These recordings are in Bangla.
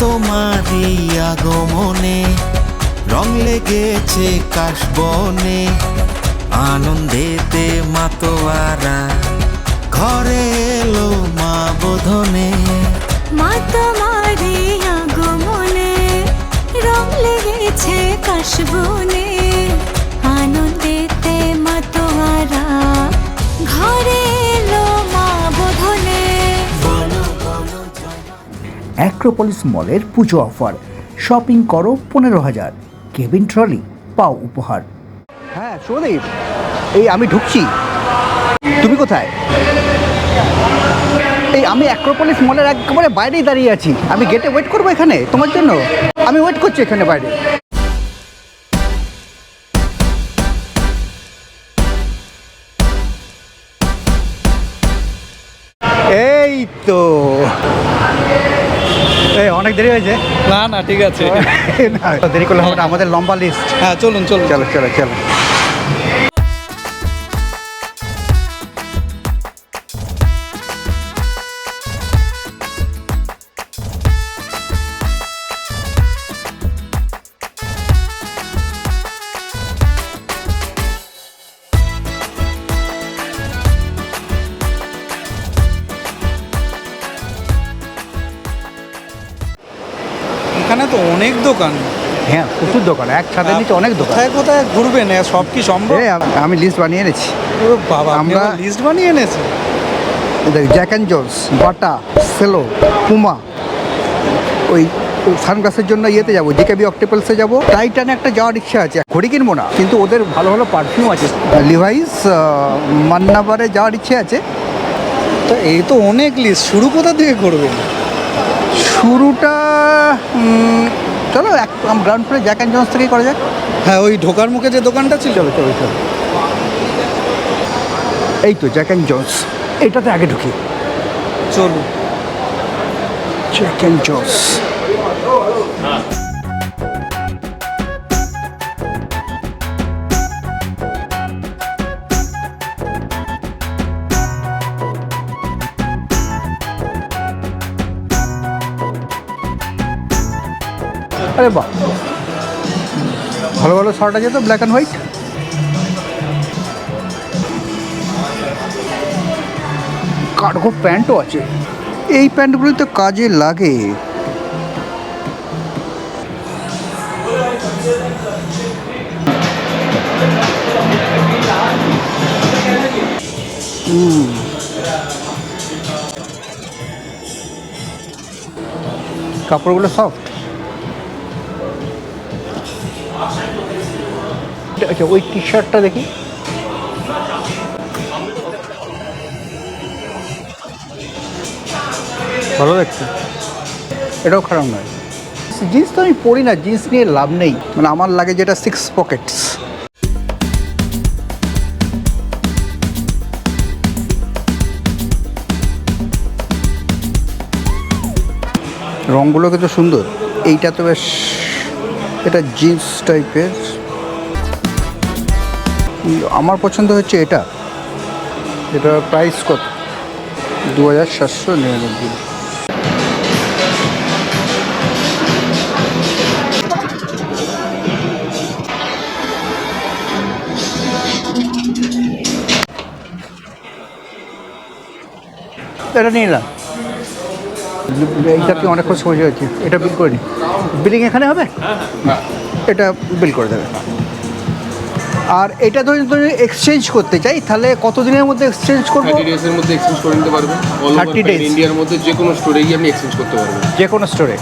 তোমারই আগমনে, রং লেগেছে কাশবনে। আনন্দেতে মাতোয়ারা, ঘরে এলো মা বোধনে। মা আগমনে, রং লেগেছে কাশবনে। আনন্দেতে মাতোয়ারা, ঘরে অ্যাক্রোপলিস মলের পুজো অফার। শপিং করো পনেরো হাজার। কেবিন ট্রলি পাও উপহার। হ্যাঁ সুদীপ এই আমি ঢুকছি। তুমি কোথায়? এই আমি অ্যাক্রোপলিস মলের একেবারে বাইরেই দাঁড়িয়ে আছি। আমি গেটে ওয়েট করব এখানে? তোমার জন্য? আমি ওয়েট করছি এখানে বাইরে। এই তো। অনেক দেরি হয়েছে। না না ঠিক আছে। দেরি করলে হবে আমাদের লম্বা লিস্ট হ্যাঁ চলুন চলুন। চলো চলো চলো। এখানে তো অনেক দোকান। হ্যাঁ প্রচুর দোকান এক ছাদের নিচে অনেক দোকান। কোথায় কোথায় ঘুরবেন? সব কি সম্ভব? আমি লিস্ট বানিয়ে এনেছি। বাবা আমরা লিস্ট বানিয়ে এনেছি দেখ Jack and Jones Bata Cello Puma ওই সানগ্লাসের জন্য ইয়েতে যাব জেকেবি অক্টেপলসে যাব। টাইটানে একটা যাওয়ার ইচ্ছা আছে ঘড়ি কিনবো না কিন্তু ওদের ভালো ভালো পারফিউম আছে। লিভাইস মান্নাবারে যাওয়ার ইচ্ছে আছে। তো এই তো অনেক লিস্ট শুরু কোথা থেকে করবেন? শুরুটা চলো এক গ্রাউন্ড ফ্লোরে জ্যাক অ্যান্ড জন্স থেকেই করা যাক? হ্যাঁ ওই ঢোকার মুখে যে দোকানটা ছিল চলো চলো চলো। এই তো জ্যাক অ্যান্ড জন্স এটাতে আগে ঢুকি। চলুন। জ্যাক অ্যান্ড জোন্স আরে বাহ ভালো ভালো শার্ট আছে তো ব্ল্যাক অ্যান্ড হোয়াইট কার্গো প্যান্টও আছে। এই প্যান্টগুলো তো কাজে লাগে। কাপড়গুলো সফট আচ্ছা ওই টি শার্টটা দেখি। ভালো দেখছে এটাও খারাপ নয়। জিন্স তো আমি পরি না জিন্স নিয়ে লাভ নেই। মানে আমার লাগে যেটা সিক্স পকেটস রঙগুলো কিন্তু সুন্দর। এইটা তো বেশ এটা জিন্স টাইপের আমার পছন্দ হচ্ছে এটা। এটা প্রাইস কত? দু হাজার সাতশো নিরানব্বই। এটা নিয়ে নিলাম এইটা কি অনেক খোঁজ হয়ে যাচ্ছে এটা বিল করে নি বিলিং এখানে হবে? এটা বিল করে দেবে। আর এটা ধরুন ধরুন এক্সচেঞ্জ করতে চাই তাহলে কত দিনের মধ্যে এক্সচেঞ্জ করব? থার্টি ডেজের মধ্যে এক্সচেঞ্জ করে নিতে পারবেন অল 30 days। ইন্ডিয়ার মধ্যে যে কোনো স্টোরে গিয়ে আপনি এক্সচেঞ্জ করতে পারবেন। যে কোনো স্টোরে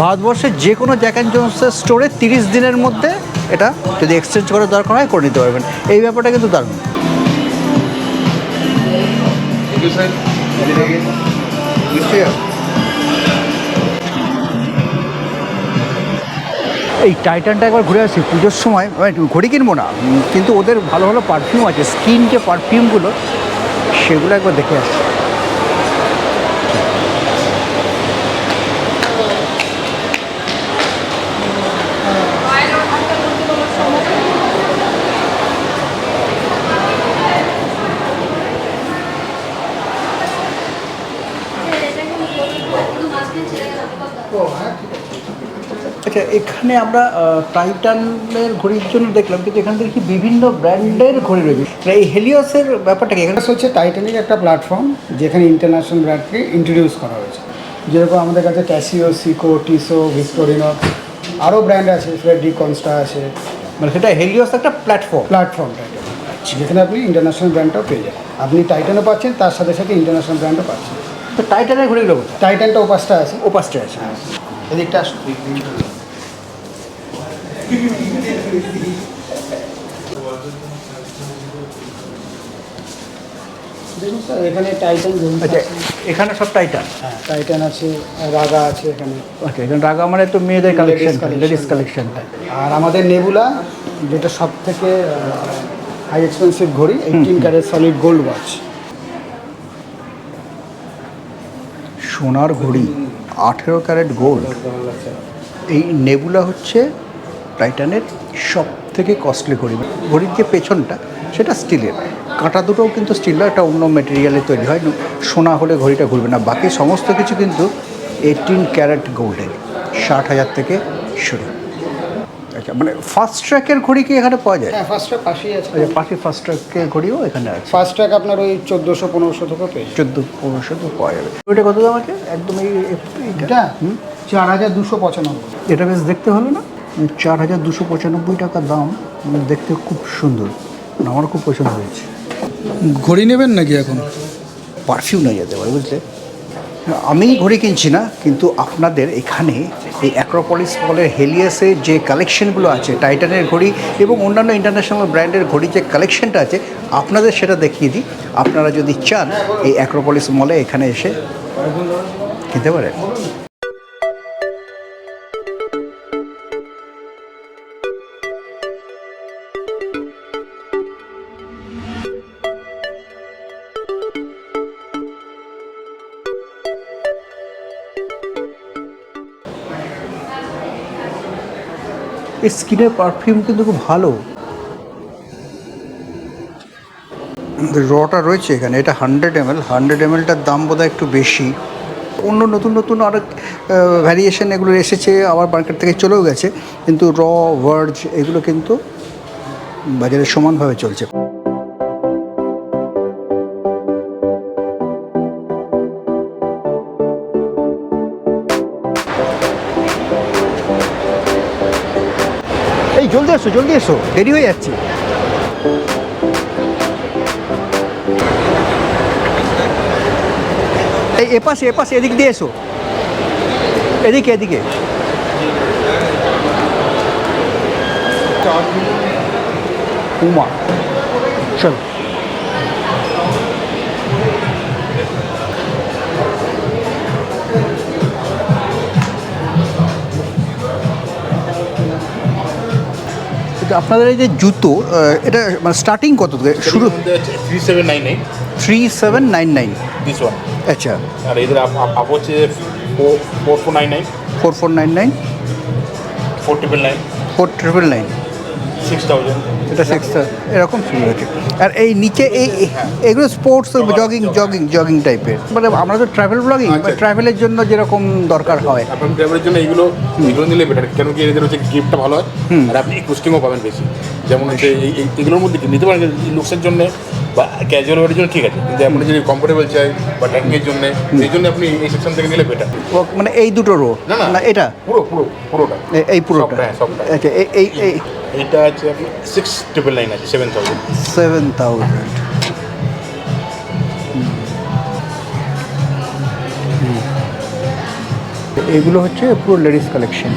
ভারতবর্ষের যে কোনো জ্যাক অ্যান্ড জোন্সের স্টোরে তিরিশ দিনের মধ্যে এটা যদি এক্সচেঞ্জ করার দরকার হয় করে নিতে পারবেন। এই ব্যাপারটা কিন্তু দারুণ। থ্যাংক ইউ স্যার এই টাইটানটা একবার ঘুরে আসি, পুজোর সময় মানে ঘড়ি কিনবো না, কিন্তু ওদের ভালো ভালো পারফিউম আছে স্কিন যে পারফিউমগুলো সেগুলো একবার দেখে আসি। আচ্ছা এখানে আমরা টাইটানের ঘড়ির জন্য দেখলাম কিন্তু এখানে দেখি বিভিন্ন ব্র্যান্ডের ঘড়ি রয়েছে? মানে এই হেলিওসের ব্যাপারটা কি? এখানে হচ্ছে টাইটানিক একটা প্ল্যাটফর্ম যেখানে ইন্টারন্যাশনাল ব্র্যান্ডকে ইন্ট্রোডিউস করা হয়েছে। যেরকম আমাদের কাছে ক্যাসিও সিকো টিসো ভিক্টোরিনক্স আরও ব্র্যান্ড আছে ফ্রেডি কনস্টা আছে। মানে সেটা হেলিওস একটা প্ল্যাটফর্ম প্ল্যাটফর্ম টাইটান যেখানে আপনি ইন্টারন্যাশনাল ব্র্যান্ডটাও পেয়ে যাবেন। আপনি টাইটানও পাচ্ছেন তার সাথে সাথে ইন্টারন্যাশনাল ব্র্যান্ডও পাচ্ছেন। তো টাইটানের ঘড়িগুলো কোথায়? টাইটানটা ওপাসটা আছে। ওপাসটা আছে। হ্যাঁ। এদিকটা আসুন। দেখুন স্যার এখানে টাইটান আচ্ছা এখানে সব টাইটান হ্যাঁ টাইটান আছে রাগা আছে এখানে। আচ্ছা এখানে রাগা মানে তো মেয়েদের কালেকশন। লেডিস কালেকশনটা আর আমাদের নেবুলা যেটা সব থেকে হাই এক্সপেন্সিভ ঘড়ি eighteen carat solid gold watch সোনার ঘড়ি আঠেরো ক্যারেট গোল্ড এই নেবুলা হচ্ছে টাইটানের সব থেকে কস্টলি ঘড়ি। ঘড়ির যে পেছনটা সেটা স্টিলের কাঁটা দুটোও কিন্তু স্টিল একটা অন্য মেটেরিয়ালে তৈরি হয়। সোনা হলে ঘড়িটা ঘুরবে না। বাকি সমস্ত কিছু কিন্তু এইটিন ক্যারেট গোল্ডের ষাট হাজার থেকে শুরু। আচ্ছা মানে ফার্স্ট ট্র্যাকের ঘড়ি কি এখানে পাওয়া যায়? হ্যাঁ ফার্স্ট ট্র্যাক পাশেই আছে। আচ্ছা পাশে ফার্স্ট ট্র্যাকের ঘড়িও এখানে আছে। ফার্স্ট ট্র্যাক আপনার ওই চোদ্দোশো পনেরোশো থেকে পেয়ে চোদ্দ পনেরোশো তো পাওয়া যাবে। ওইটা কত দাম আছে? একদম এই? এটা চার হাজার দুশো পঁচানব্বই। এটা বেশ দেখতে ভালো না? চার হাজার দুশো পঁচানব্বই টাকা দাম মানে দেখতে খুব সুন্দর। মানে আমার খুব পছন্দ হয়েছে। ঘড়ি নেবেন নাকি এখন? পারফিউম নিয়ে যেতে পারে বুঝলে? আমি ঘড়ি কিনছি না কিন্তু আপনাদের এখানে এই অ্যাক্রোপলিস মলের হেলিয়াসের যে কালেকশনগুলো আছে টাইটানের ঘড়ি এবং অন্যান্য ইন্টারন্যাশনাল ব্র্যান্ডের ঘড়ি যে কালেকশনটা আছে আপনাদের সেটা দেখিয়ে দিই। আপনারা যদি চান এই অ্যাক্রোপলিস মলে এখানে এসে কিনতে পারেন। এই স্কিনের পারফিউম কিন্তু খুব ভালো। রটা রয়েছে এখানে, এটা hundred M L hundred M enter দাম বোধহয় একটু বেশি। অন্য নতুন নতুন অনেক ভ্যারিয়েশন এগুলো এসেছে, আবার মার্কেট থেকে চলেও গেছে। কিন্তু র ওয়ার্জ এগুলো কিন্তু বাজারে সমানভাবে চলছে। এই জলদি এসো জলদি এসো। দেরি হয়ে যাচ্ছে। এই, এপাশে এপাশে, এদিক দিয়ে এসো। এদিকে এদিকে। উমা, চল। আপনাদের এই যে জুতো এটা মানে স্টার্টিং কত থেকে শুরু? Three seven nine nine three seven nine nine this one আচ্ছা। আর এদের আপ হচ্ছে four four nine nine four four nine nine four triple nine four triple nine six thousand এটা সিক্স এরকম শুরু হয়েছে আর এই নিচে এই এগুলো স্পোর্টস জগিং জগিং জগিং টাইপের মানে আমরা তো ট্রাভেল ব্লগিং। ট্রাভেলের জন্য যেরকম দরকার হয়। আপনার ড্রাইভারের জন্য এগুলো এগুলো নিলে বেটার কেন কি এদের হচ্ছে গিফটটা ভালো হয় আর আপনি কোস্টিংও পাবেন বেশি। যেমন হচ্ছে এই- এই- এগুলোর মধ্যে কি নিতে পারেন লুকসের জন্য বা ক্যাজুয়াল ওয়ারের জন্য ঠিক আছে কিন্তু আপনি যদি কমফোর্টেবল চাই বা ট্রেকিংয়ের জন্য এই জন্য আপনি এই সেকশন থেকে নিলে বেটার মানে এই দুটো রো না এটা? পুরো পুরো পুরোটা। এই পুরোটা। হ্যাঁ, সবটা। আচ্ছা এই এই এইটা আছে আপনি সিক্স ট্রিপল নাইন আছে সেভেন থাউজেন্ড সেভেন থাউজেন্ড এগুলো হচ্ছে পুরো লেডিস কালেকশন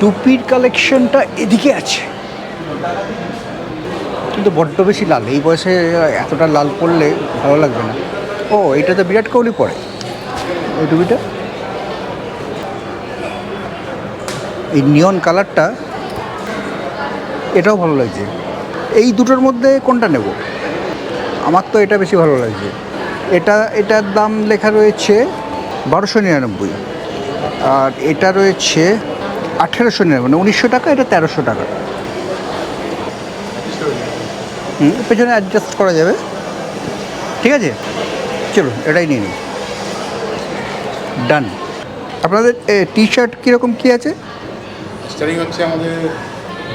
টুপির কালেকশনটা এদিকে আছে। কিন্তু বড্ড বেশি লাল এই বয়সে এতটা লাল পড়লে ভালো লাগবে না। ও এটা তো বিরাট কোহলি পরে। এই টুপিটা? এই নিয়ন কালারটা, এটাও ভালো লাগছে। এই দুটোর মধ্যে কোনটা নেব? আমার তো এটা বেশি ভালো লাগছে। এটা, এটার দাম লেখা রয়েছে বারোশো নিরানব্বই। আর এটা রয়েছে আঠেরোশো নিরানব্বই মানে উনিশশো টাকা, এটা তেরোশো টাকা। হুম, পেছনে অ্যাডজাস্ট করা যাবে। ঠিক আছে? চলো এটাই নিয়ে নিই। ডান আপনাদের টি শার্ট কীরকম কী আছে? স্টারিং হচ্ছে আমাদের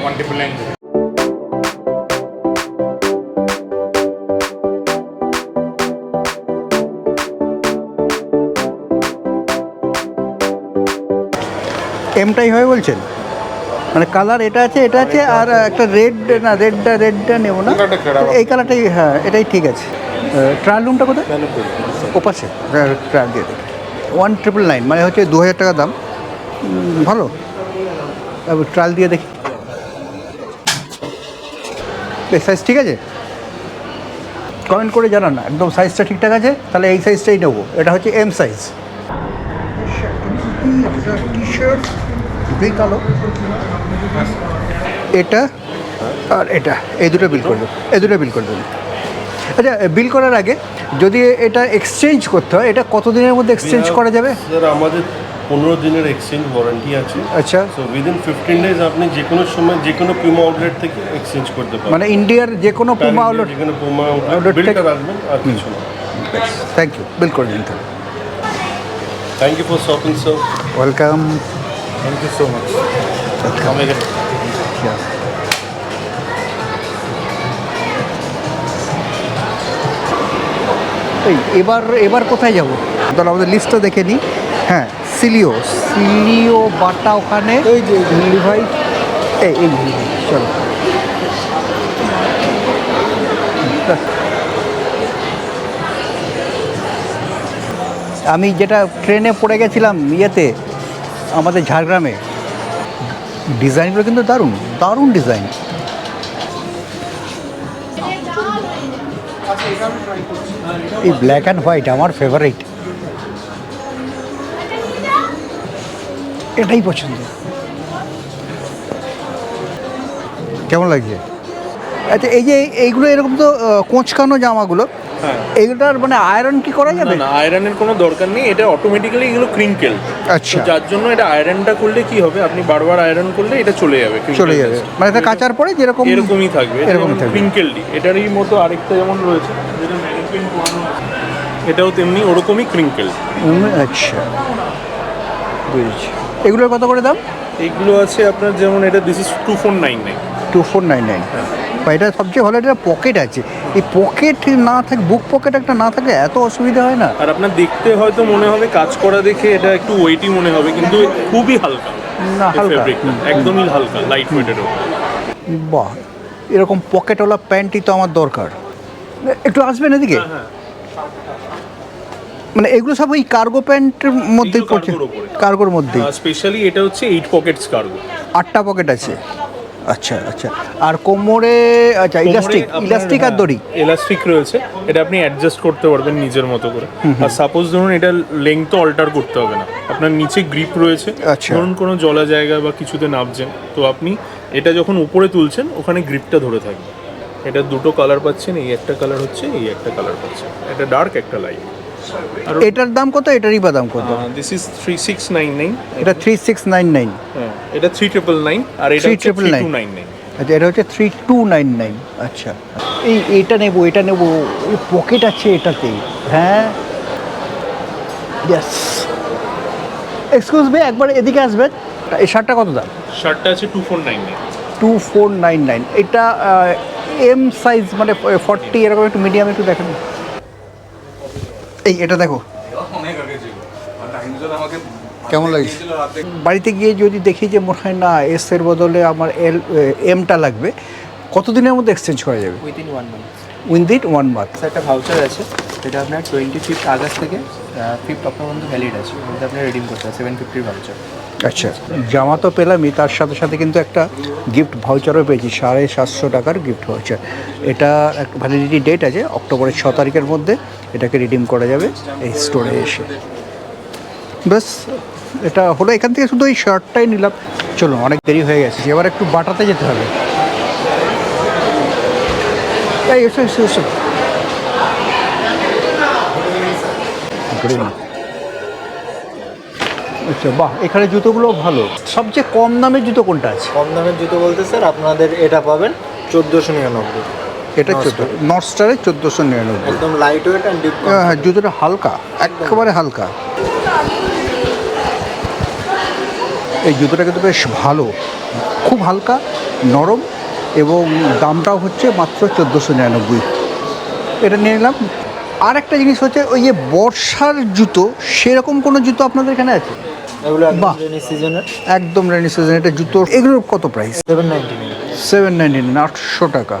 ওয়ান ট্রিপল নাইন থেকে এমটাই হয় বলছেন? মানে কালার এটা আছে এটা আছে আর একটা রেড না রেডটা রেডটা নেব না। এই কালারটাই হ্যাঁ এটাই ঠিক আছে। ট্রায়াল রুমটা কোথায়? ওপাশে। ট্রায়াল দিয়ে ওয়ান ট্রিপল নাইন মানে হচ্ছে দু হাজার টাকা দাম। ভালো? ট্রায়াল দিয়ে দেখি। বেশ সাইজ ঠিক আছে? কমেন্ট করে জানান না একদম সাইজটা ঠিকঠাক আছে তাহলে এই সাইজটাই নেব। এটা হচ্ছে এম সাইজ টি শার্ট এটা আর এটা এই দুটো বিল করে দেবো এই দুটো বিল করে দেবো। আচ্ছা বিল করার আগে যদি এটা এক্সচেঞ্জ করতে হয় এটা কত দিনের মধ্যে এক্সচেঞ্জ করা যাবে? আমাদের পনেরো দিনের এক্সচেঞ্জ ওয়ারেন্টি আছে। আচ্ছা। সো উইদিন ফিফটিন ডেজ আপনি যে কোনো সময় যে কোনো পিউমা আউটলেট থেকে এক্সচেঞ্জ করতে পারেন মানে ইন্ডিয়ার যে কোনো পুমা আউটলেট যে কোনো Outlet আউটলেট থেকে- রাখবেন আর কিছু না। থ্যাংক ইউ বিল করে দিন thank you for shopping so welcome thank you so much এই এবার এবার কোথায় যাব? তাহলে আমাদের লিস্টটা দেখে নিই। হ্যাঁ। সিলিও। সিলিও বাটা ওখানে। ওই যে ভাই। এই এই চলো। আমি যেটা ট্রেনে পড়ে গেছিলাম ইয়েতে আমাদের ঝাড়গ্রামে। ডিজাইনগুলো কিন্তু দারুণ দারুণ ডিজাইন। এই ব্ল্যাক অ্যান্ড হোয়াইট আমার ফেভারিট। এটাই পছন্দ। কেমন লাগছে? আচ্ছা এই যে এইগুলো এরকম তো কোঁচকানো জামাগুলো এইগুলোর মানে আয়রন কি করা যাবে? না আয়রনের কোনো দরকার নেই এটা অটোমেটিক্যালি এগুলো ক্রিঙ্কেল আচ্ছা। যার জন্য এটা আয়রনটা করলে কি হবে আপনি বারবার আয়রন করলে এটা চলে যাবে চলে যাবে। মানে এটা কাচার পরে যেরকম এরকমই থাকবে এরকমই থাকবে। ক্রিঙ্কেলটি এটারই মতো আরেকটা যেমন রয়েছে যেটা ম্যানিকুইন করানো এটাও তেমনি ওরকমই ক্রিঙ্কেল আচ্ছা। বুঝেছি। এগুলোর কত করে দাম? এগুলো আছে আপনার যেমন এটা this is two four nine nine two four nine nine বা এটা সবচেয়ে ভালো এটা পকেট আছে। এই পকেট না থাকে বুক পকেট একটা না থাকে এত অসুবিধা হয় না? আর আপনার দেখতে হয়তো মনে হবে কাজ করা দেখে এটা একটু ওয়েটি মনে হবে কিন্তু খুবই হালকা। না হালকা। একদমই হালকা লাইট ওয়েটের বাহ এরকম পকেটওয়ালা প্যান্টই তো আমার দরকার। একটু আসবেন এদিকে? মানে এগুলো সব ওই কার্গো প্যান্টের মধ্যে পড়ছে। কার্গোর মধ্যেই। স্পেশালি এটা হচ্ছে এইট পকেটস কার্গো আটটা পকেট আছে। আচ্ছা আচ্ছা। আর কোমরে আচ্ছা ইলাস্টিক ইলাস্টিক আর দড়ি? ইলাস্টিক রয়েছে। এটা আপনি অ্যাডজাস্ট করতে পারবেন নিজের মতো করে। আর সাপোজ ধরুন এটা লেংথ তো অল্টার করতে হবে না। আপনার নিচে গ্রিপ রয়েছে। আচ্ছা। ধরুন কোনো জলা জায়গা বা কিছুতে নামছেন তো আপনি এটা যখন উপরে তুলছেন ওখানে গ্রিপটা ধরে থাকবে। এটা দুটো কালার পাচ্ছেন এই একটা কালার হচ্ছে এই একটা কালার পাচ্ছেন। এটা ডার্ক একটা লাইট এটার দাম কত? এটারই বা দাম কত? This is three six nine nine এটা থ্রি সিক্স নাইন নাইন এটা থ্রি ট্রিপল নাইন আর এটা three nine. Two nine nine আচ্ছা এটা হচ্ছে থ্রি টু নাইন নাইন আচ্ছা। এই এটা নেব এটা নেব এই পকেট আছে এটাতে। হ্যাঁ। ইয়েস এক্সকিউজ মি একবার এদিকে আসবেন। এই শার্টটা কত দাম? শার্টটা আছে two four nine nine two four nine nine এটা এম সাইজ মানে ফর্টি এরকম একটু মিডিয়াম একটু দেখেন। এই এটা দেখো। কেমন লাগছে? বাড়িতে গিয়ে যদি দেখি যে মনে হয় না এস এর বদলে আমার এল এমটা লাগবে কতদিনের মধ্যে এক্সচেঞ্জ করা যাবে? Within one month within one month একটা ভাউচার আছে যেটা আপনার টোয়েন্টি ফিফথ আগস্ট থেকে ফিফথ অক্টোবর পর্যন্ত ভ্যালিড আছে ওটা আপনি রিডিম করতে হবে সেভেন ফিফটির ভাউচার আচ্ছা জামা তো পেলামই তার সাথে সাথে কিন্তু একটা গিফট ভাউচারও পেয়েছি সাড়ে সাতশো টাকার গিফট ভাউচার এটা একটা ভ্যালিডিটি ডেট আছে অক্টোবরের ছ তারিখের মধ্যে। এটাকে রিডিম করা যাবে এই স্টোরে এসে। ব্যাস, এটা হলো এখান থেকে শুধু এই শার্টটাই নিলাম। চলো অনেক দেরি হয়ে গেছে, এবার একটু বাটাতে যেতে হবে। এই, এসো এসো এসো। আচ্ছা বাহ, এখানে জুতোগুলো ভালো। সবচেয়ে কম দামের জুতো কোনটা আছে? কম দামের জুতো বলতে স্যার, আপনাদের এটা পাবেন চোদ্দোশো নিরানব্বই। এটা চোদ্দ নর্থ স্টারে চোদ্দোশো নিরানব্বই। একদম লাইট ওয়েট অ্যান্ড ডিপ হ্যাঁ জুতোটা হালকা একেবারে হালকা। এই জুতোটা কিন্তু বেশ ভালো খুব হালকা নরম এবং দামটাও হচ্ছে মাত্র চোদ্দোশো নিরানব্বই। এটা নিয়ে নিলাম। আর একটা জিনিস হচ্ছে ওই যে বর্ষার জুতো সেরকম কোনো জুতো আপনাদের এখানে আছে? একদম রেনি সিজন এটা জুতো এগুলোর কত price seven ninety nine seven ninety nine আটশো টাকা।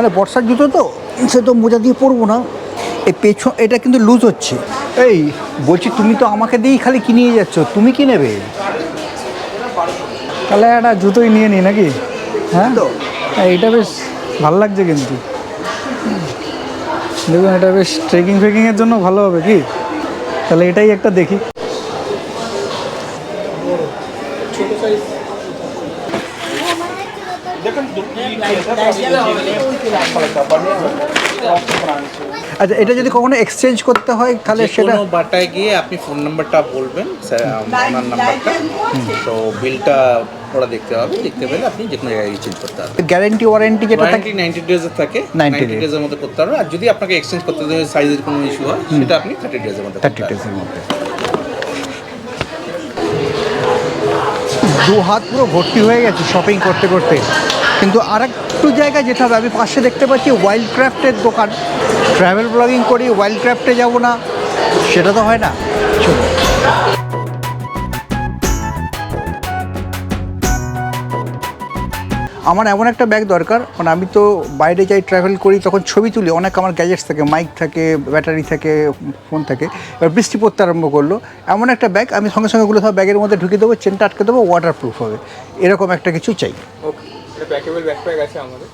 মানে বর্ষার জুতো তো সে তো মোজা দিয়ে পরবো না। এই পেছন এটা কিন্তু লুজ হচ্ছে। এই বলছি তুমি তো আমাকে দিয়েই খালি কিনিয়ে যাচ্ছ তুমি কি নেবে? তাহলে একটা জুতোই নিয়ে নিই নাকি? হ্যাঁ? তো। এটা বেশ ভালো লাগছে কিন্তু। দেখুন এটা বেশ ট্রেকিং ফ্রেকিংয়ের জন্য ভালো হবে কি? তাহলে এটাই একটা দেখি। আচ্ছা এটা যদি কখনো এক্সচেঞ্জ করতে হয় তাহলে সেটা বাটায় গিয়ে আপনি ফোন নাম্বারটা বলবেন স্যার ওনার নাম্বারটা তো বিলটা ওরা দেখতে হবে দেখতে পেলে আপনি যে কোনো জায়গায় চেঞ্জ করতে পারবেন। গ্যারেন্টি ওয়ারেন্টি যেটা থাকে নাইনটি ডেজের থাকে। 90 নাইনটি। ডেজের মধ্যে করতে পারবেন। আর যদি আপনাকে এক্সচেঞ্জ করতে দেবে সাইজের কোনো ইস্যু হয় সেটা আপনি থার্টি ডেজের মধ্যে থার্টি। ডেজের মধ্যে। দু হাত পুরো ভর্তি হয়ে গেছে শপিং করতে করতে। কিন্তু আর একটু জায়গায় যেতে হবে। আমি পাশে দেখতে পাচ্ছি ওয়াইল্ড ক্রাফটের দোকান। ট্রাভেল ব্লগিং করি ওয়াইল্ড ক্রাফটে যাব না। সেটা তো হয় না। আমার এমন একটা ব্যাগ দরকার। মানে আমি তো বাইরে যাই ট্রাভেল করি, তখন ছবি তুলি। অনেক আমার গ্যাজেটস থাকে মাইক থাকে ব্যাটারি থাকে ফোন থাকে। এবার বৃষ্টি পড়তে আরম্ভ করল। এমন একটা ব্যাগ আমি সঙ্গে সঙ্গে ওগুলো সব ব্যাগের মধ্যে ঢুকিয়ে দেবো চেনটা আটকে দেবো ওয়াটার প্রুফ হবে। এরকম একটা কিছু চাই। ওকে এটা প্যাকেবল ব্যাকপ্যাক আছে আমাদের।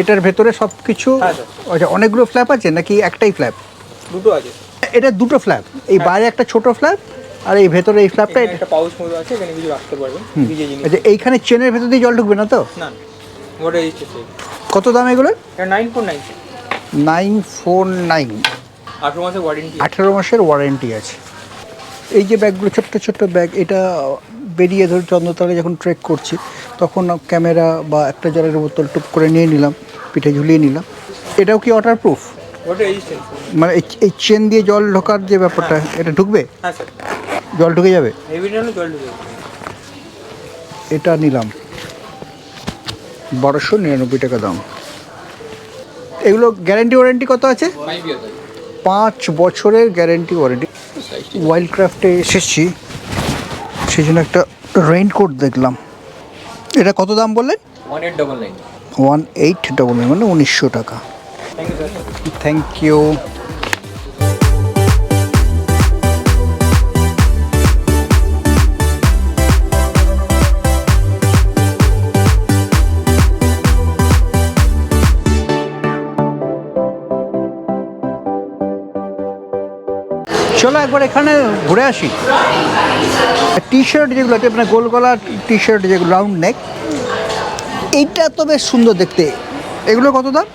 এটার ভেতরে সব কিছু হ্যাঁ, আচ্ছা অনেকগুলো ফ্ল্যাপ আছে নাকি একটাই ফ্ল্যাপ দুটো আছে। এটা দুটো ফ্ল্যাপ এই বাইরে একটা ছোট ফ্ল্যাপ আর এই ভেতরে এই ফ্ল্যাপটা একটা পাউচ মতো আছে এখানে কিছু রাখতে পারবেন ভিজে জিনিস। আচ্ছা এইখানে চেনের ভেতর দিয়ে জল ঢুকবে না তো? না ওটা রেজিস্ট্রেশন কত দাম এগুলো? এটা nine four nine nine four nine আঠেরো মাসের ওয়ারেন্টি আঠেরো মাসের ওয়ারেন্টি আছে। এই যে ব্যাগগুলো ছোট্ট ছোট্ট ব্যাগ এটা বেরিয়ে ধরে চন্দ্রতলে যখন ট্রেক করছি তখন ক্যামেরা বা একটা জলের বোতল টুপ করে নিয়ে নিলাম পিঠে ঝুলিয়ে নিলাম। এটাও কি ওয়াটার প্রুফ মানে এই- চেন দিয়ে জল ঢোকার যে ব্যাপারটা এটা ঢুকবে? হ্যাঁ জল ঢুকে যাবে? জল ঢুকে যাবে। এটা নিলাম। বারোশো নিরানব্বই টাকা দাম। এগুলো গ্যারেন্টি ওয়ারেন্টি কত আছে? পাঁচ বছরের গ্যারেন্টি ওয়ারেন্টি ওয়াইল্ড ক্রাফটে এসেছি সেই জন্য একটা রেইনকোট দেখলাম। এটা কত দাম বললেন one eight double nine one eight double nine মানে উনিশশো টাকা। থ্যাংক ইউ চলো একবার এখানে ঘুরে আসি। টি শার্ট যেগুলো আছে মানে গোল গলা টি শার্ট যেগুলো রাউন্ড নেক এইটা তো বেশ সুন্দর দেখতে। এগুলো কত দাম?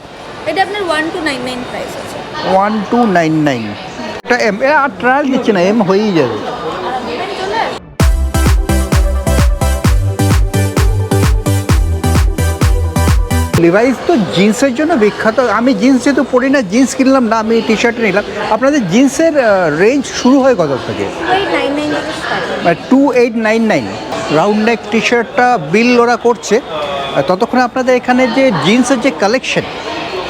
এটা আপনার one two nine nine price আছে। ওয়ান টু নাইন নাইন এটা এম এ আর ট্রায়াল দিচ্ছে না এম হয়েই যাবে। লিভাইস তো জিন্সের জন্য বিখ্যাত। আমি জিন্স যেহেতু পরি না জিন্স কিনলাম না আমি টি শার্ট নিলাম। আপনাদের জিন্সের রেঞ্জ শুরু হয় কত থেকে? Two eight nine nine round neck টি শার্টটা বিল ওরা করছে। ততক্ষণে আপনাদের এখানে যে জিন্সের যে কালেকশন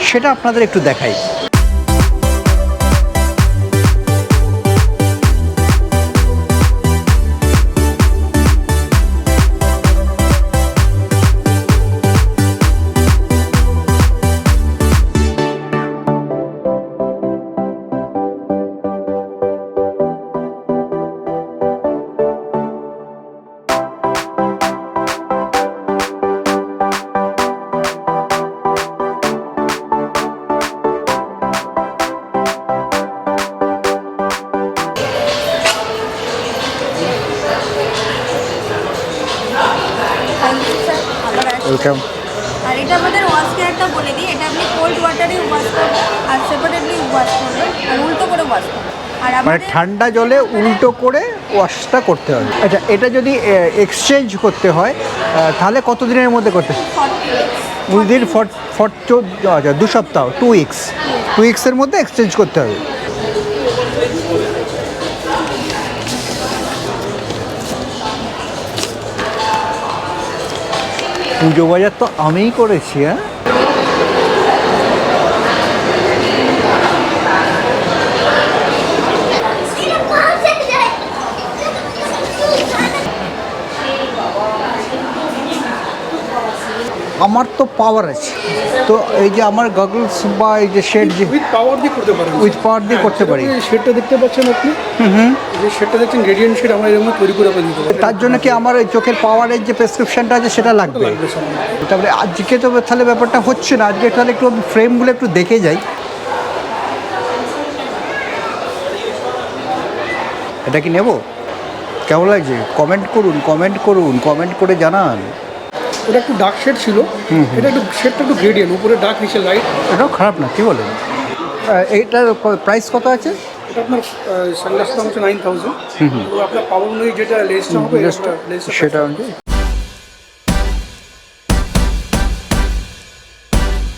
সেটা আপনাদের একটু দেখাই। ওয়েলকাম। আর এটা আমাদের ওয়াশ কেয়ারটা বলে দিই এটা আপনি কোল্ড ওয়াটারে ওয়াশ করবেন আর সেপারেটলি ওয়াশ করবেন আর উল্টো করে ওয়াশ করবেন মানে ঠান্ডা জলে উল্টো করে ওয়াশটা করতে হবে। আচ্ছা এটা যদি এক্সচেঞ্জ করতে হয় তাহলে কত দিনের মধ্যে করতে উইদিন ফর ফর আচ্ছা দু সপ্তাহ টু উইকস টু উইক্সের মধ্যে এক্সচেঞ্জ করতে হবে। পুজো বাজার তো আমিই করেছি হ্যাঁ? আমার তো পাওয়ার আছে। তো এই যে আমার গগলস বা এই যে শেড যে উইথ পাওয়ার দিয়ে করতে পারেন। উইথ পাওয়ার দিয়ে করতে পারি। শেডটা দেখতে পাচ্ছেন আপনি? এই যে শেডটা দেখছেন রেডিয়েন্ট শেড আমরা এরকম তৈরি করে দিতে পারি। তার জন্য কি আমার ওই চোখের পাওয়ারের যে প্রেসক্রিপশনটা আছে সেটা লাগবে? তারপরে আজকে তো তাহলে ব্যাপারটা হচ্ছে না। আজকে তাহলে একটু ফ্রেমগুলো একটু দেখে যাই। এটা কি নেব? কেমন লাগছে? কমেন্ট করুন কমেন্ট করুন কমেন্ট করে জানান। এটা একটু ডার্ক শেড ছিল। এটা একটু শেডটা একটু গ্রেডিয়েন্ট উপরে ডার্ক নিচে লাইট এটাও খারাপ না কী বলেন? এইটার প্রাইস কত আছে? এটা আপনার হচ্ছে নাইন থাউজেন্ড আপনার পাওয়ার অনুযায়ী যেটা লেসটা হবে সেটা অনুযায়ী।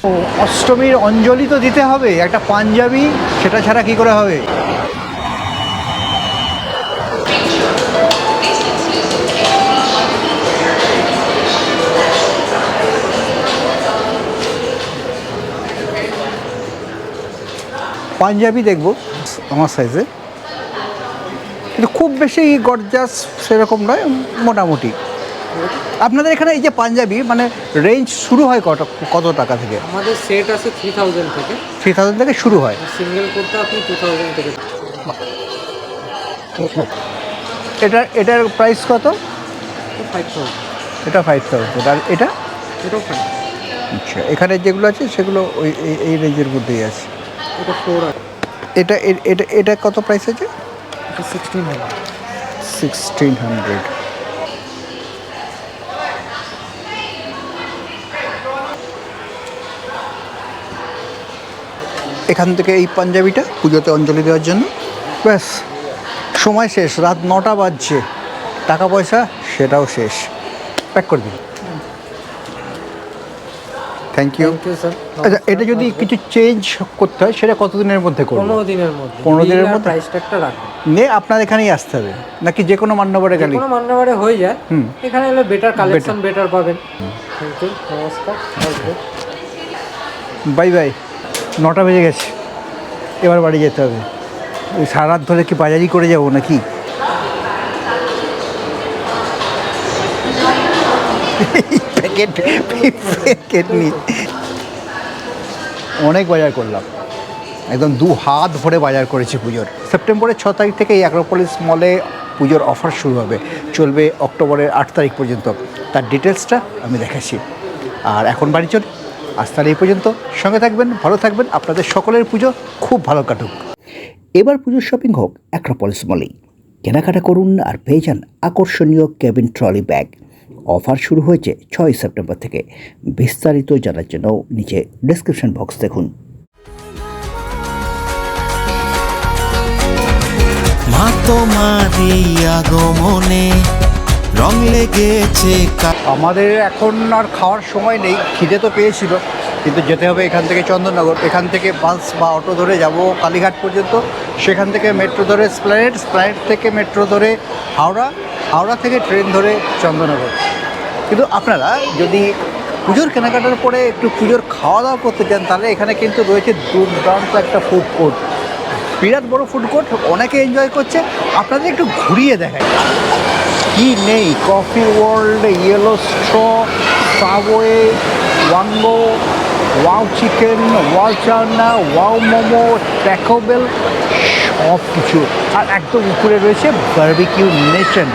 ও অষ্টমীর অঞ্জলি তো দিতে হবে একটা পাঞ্জাবি সেটা ছাড়া কি করে হবে? পাঞ্জাবি দেখব আমার সাইজে কিন্তু খুব বেশি গরজাস সেরকম নয় মোটামুটি। আপনাদের এখানে এই যে পাঞ্জাবি মানে রেঞ্জ শুরু হয় কত কত টাকা থেকে? আমাদের সেট আছে থ্রি থাউজেন্ড থেকে। থ্রি থাউজেন্ড থেকে শুরু হয়। সিঙ্গেল করতে আপনি টু থাউজেন্ড থেকে। এটা এটার প্রাইস কত? ফাইভ থাউজেন্ড এটা ফাইভ থাউজেন্ড আর এটা? এটাও ফাইভ আচ্ছা এখানে যেগুলো আছে সেগুলো ওই এই রেঞ্জের মধ্যেই আছে। এটা এটা এটা এটা কত প্রাইস আছে? এটা সিক্সটিন হান্ড্রেড সিক্সটিন হান্ড্রেড এখান থেকে এই পাঞ্জাবিটা পুজোতে অঞ্জলি দেওয়ার জন্য। ব্যাস সময় শেষ রাত নটা বাজছে। টাকা পয়সা সেটাও শেষ। প্যাক করে দিন। Thank you thank you sir আচ্ছা এটা যদি কিছু চেঞ্জ করতে হয় সেটা কতদিনের মধ্যে করব পনেরো দিনের মধ্যে। পনেরো দিনের মধ্যে? প্রাইস ট্যাগটা রাখবেন। নিয়ে আপনার এখানেই আসতে হবে নাকি যে কোনো মান্যবরে গেলে কোনো মান্যবারে হয়ে যায়। হুম। এখানে এলে বেটার কালেকশন বেটার পাবেন। থ্যাংক ইউ নমস্কার বাই বাই নটা বেজে গেছে। এবার বাড়ি যেতে হবে। সারা রাত ধরে কি বাজারই করে যাব নাকি? প্যাকেট প্যাকেট নিয়ে অনেক বাজার করলাম। একদম দু হাত ভরে বাজার করেছি পুজোর। সেপ্টেম্বরের ছ তারিখ থেকে এই অ্যাক্রোপলিস মলে পুজোর অফার শুরু হবে। চলবে অক্টোবরের আট তারিখ পর্যন্ত। তার ডিটেলসটা আমি দেখাচ্ছি। আর এখন বাড়ি চল। আজ তাহলে এই পর্যন্ত। সঙ্গে থাকবেন ভালো থাকবেন। আপনাদের সকলের পুজো খুব ভালো কাটুক। এবার পুজোর শপিং হোক অ্যাক্রোপলিস মলেই কেনাকাটা করুন আর পেয়ে যান আকর্ষণীয় কেবিন ট্রলি ব্যাগ অফার শুরু হয়েছে ছয় সেপ্টেম্বর থেকে। বিস্তারিত জানার জন্য নিচে ডেসক্রিপশন বক্স দেখুন। মা তোমারই আগমনে রং লেগেছে আমাদের এখন আর খাওয়ার সময় নেই খিদে তো পেয়েছিল কিন্তু যেতে হবে এখান থেকে চন্দননগর। এখান থেকে বাস বা অটো ধরে যাব কালীঘাট পর্যন্ত সেখান থেকে মেট্রো ধরে স্প্ল্যানেট স্প্ল্যানেট থেকে মেট্রো ধরে হাওড়া হাওড়া থেকে ট্রেন ধরে চন্দননগর। কিন্তু আপনারা যদি পুজোর কেনাকাটার পরে একটু পুজোর খাওয়া দাওয়া করতে চান, তাহলে এখানে কিন্তু রয়েছে দুর্দান্ত একটা ফুড কোর্ট বিরাট বড় ফুড কোর্ট অনেকে এনজয় করছে। আপনাদের একটু ঘুরিয়ে দেখায় কি নেই? Coffee World Yellow Straw Subway Wango Wow Chicken Wow chana Wow momo Taco Bell সব কিছু আর একদম উপরে রয়েছে বার্বিকিউ নেশন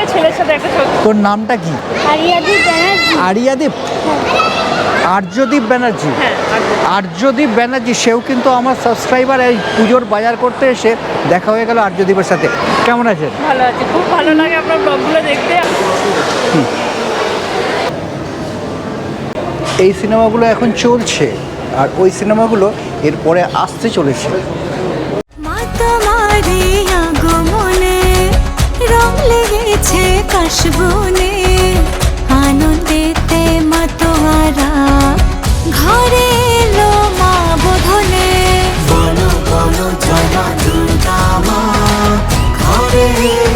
একটা ছেলের সাথে একটা ছবি। তোর নামটা কি? আরিয়াদি ব্যানার্জি। আরিয়াদীপ? আর্যদীপ ব্যানার্জি? হ্যাঁ আর্যদীপ। ব্যানার্জি সেও কিন্তু আমার সাবস্ক্রাইবার এই পুজোর বাজার করতে এসে দেখা হয়ে গেল আর্যদীপের সাথে। কেমন আছেন? ভালো আছে। খুব ভালো লাগে আপনার ব্লগগুলো দেখতে। এই সিনেমাগুলো এখন চলছে আর ওই সিনেমাগুলো এরপরে আসতে চলেছে। মা তোমারে আগমনে রং লেগেছে কাশবনে। আনন্দেতে মাতোয়ারা। ঘরে এলো মা বোধনে। বলো বলো, জয় মা দুর্গা মা। ঘরে